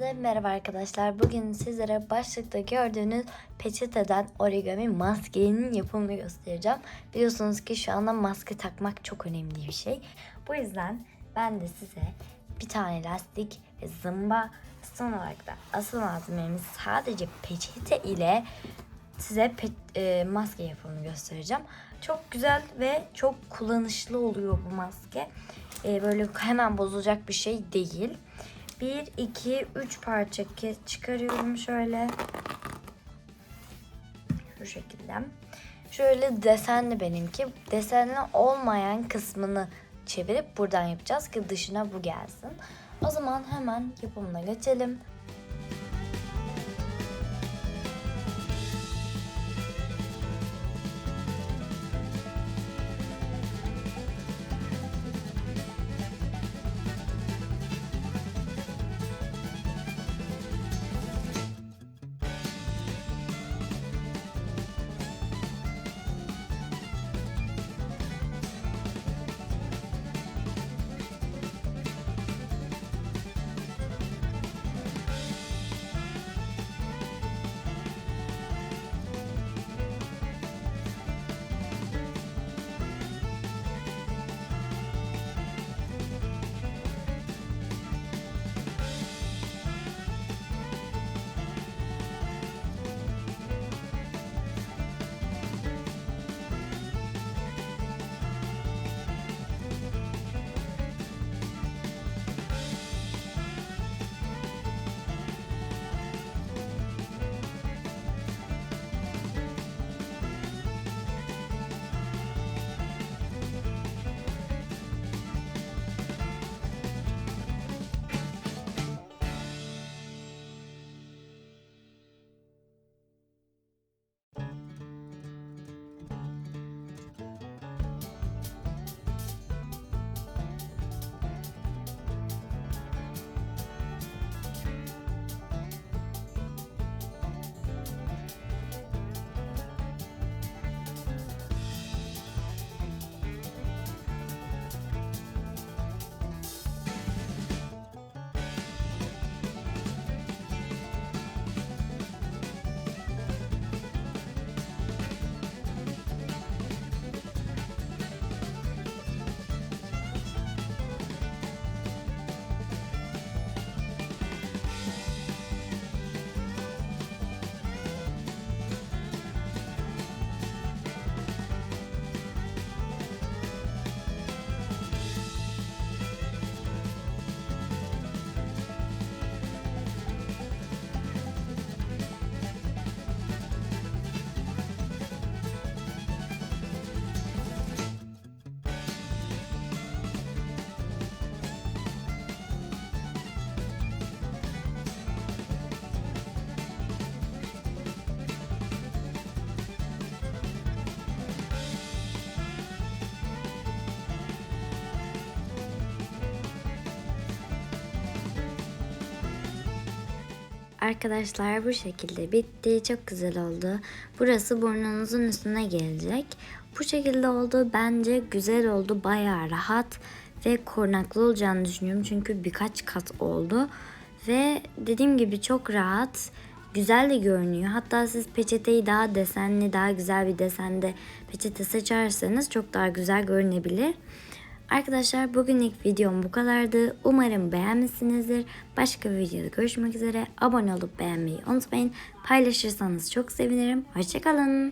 Hepinize merhaba arkadaşlar. Bugün sizlere başlıkta gördüğünüz peçeteden origami maskenin yapımını göstereceğim. Biliyorsunuz ki şu anda maske takmak çok önemli bir şey. Bu yüzden ben de size bir tane lastik ve zımba son olarak da asıl malzememiz sadece peçete ile size pe- e, maske yapımını göstereceğim. Çok güzel ve çok kullanışlı oluyor bu maske. E, böyle hemen bozulacak bir şey değil. 1, 2, 3 parça çıkarıyorum şöyle. Şu şekilde. Şöyle desenli benimki. Desenli olmayan kısmını çevirip buradan yapacağız ki dışına bu gelsin. O zaman hemen yapımına geçelim. Arkadaşlar bu şekilde bitti. Çok güzel oldu. Burası burnunuzun üstüne gelecek. Bu şekilde oldu. Bence güzel oldu. Bayağı rahat ve korunaklı olacağını düşünüyorum. Çünkü birkaç kat oldu. Ve dediğim gibi çok rahat. Güzel de görünüyor. Hatta siz peçeteyi daha desenli, daha güzel bir desende peçete seçerseniz çok daha güzel görünebilir. Arkadaşlar bugünlük videom bu kadardı. Umarım beğenmişsinizdir. Başka bir videoda görüşmek üzere. Abone olup beğenmeyi unutmayın. Paylaşırsanız çok sevinirim. Hoşçakalın.